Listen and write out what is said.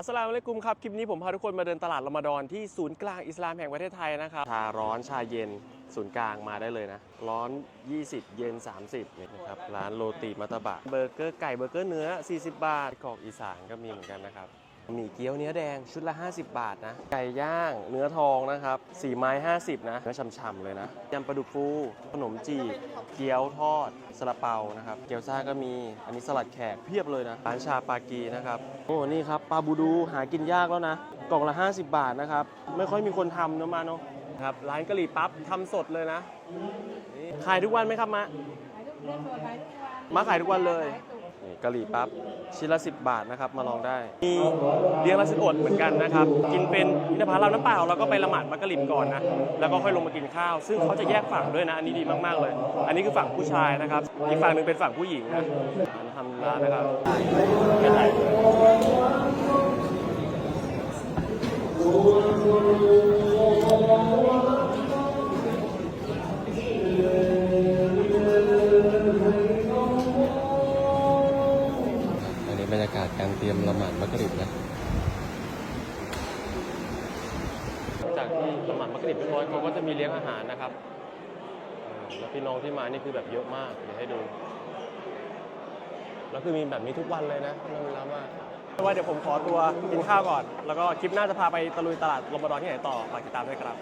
อัสสลามุอะลัยกุมครับ คลิปนี้ผมพาทุกคนมาเดินตลาดละมาดอนที่ศูนย์กลางอิสลามแห่งประเทศไทยนะครับ ชาร้อนชาเย็นศูนย์กลางมาได้เลยนะ ร้อน 20 เย็น 30นี่นะครับ ร้านโรตีมัตตบะ เบอร์เกอร์ไก่เบอร์เกอร์เนื้อ 40 บาทกรอกอีสานก็มีเหมือนกันนะครับ หมี่เกี๊ยวเนื้อแดงชุดละ 50 บาทนะไก่ย่างเนื้อทองนะครับ4ไม้ 50 นะเนื้อฉ่ำๆเลยนะยำปลาดุกฟูขนมจีบเกี๊ยวทอดซาลาเปานะครับเกี๊ยวซ่าก็มีอันนี้สลัดแขกเพียบเลยนะร้านชาปากีนะครับโอ้นี่ครับปลาบูดูหากินยากแล้วนะกล่องละ 50 บาทนะครับไม่ค่อยมีคนทำเนอะมาเนาะครับร้านกะหรี่ปั๊บทำสดเลยนะนี่ขายทุกวันไหมครับมะมาขายทุกวันเลย นี่กะหรี่ปั๊บชิ้นละ 10 บาทนะครับมาลองได้มีเลี้ยงละสิบอดเหมือนกันนะครับ กินเป็นอินทผลัมน้ำเปล่าแล้วก็ไปละหมาดมักกะลิมก่อนนะแล้วก็ค่อยลงมากินข้าว ซึ่งเขาจะแยกฝั่งด้วยนะอันนี้ดีมากๆเลย อันนี้คือฝั่งผู้ชายนะครับอีกฝั่งหนึ่งเป็นฝั่งผู้หญิงนะทำร้านนะครับไม่ถ่าย บรรยากาศการเตรียมละหมาดมักกะลิมนะหลังจากที่ละหมาดมักริบเรียบร้อยเขาก็จะมีเลี้ยงอาหารนะครับเออแล้วพี่น้องที่มานี่คือแบบเยอะมากเดี๋ยวให้ดูแล้วคือมีแบบนี้ทุกวันเลยนะน่าเวลามากว่าเดี๋ยวผมขอตัวกินข้าวก่อน แล้วก็คลิปหน้าจะพาไปตะลุยตลาดลมบดอนที่ไหนต่อฝากติดตามด้วยครับ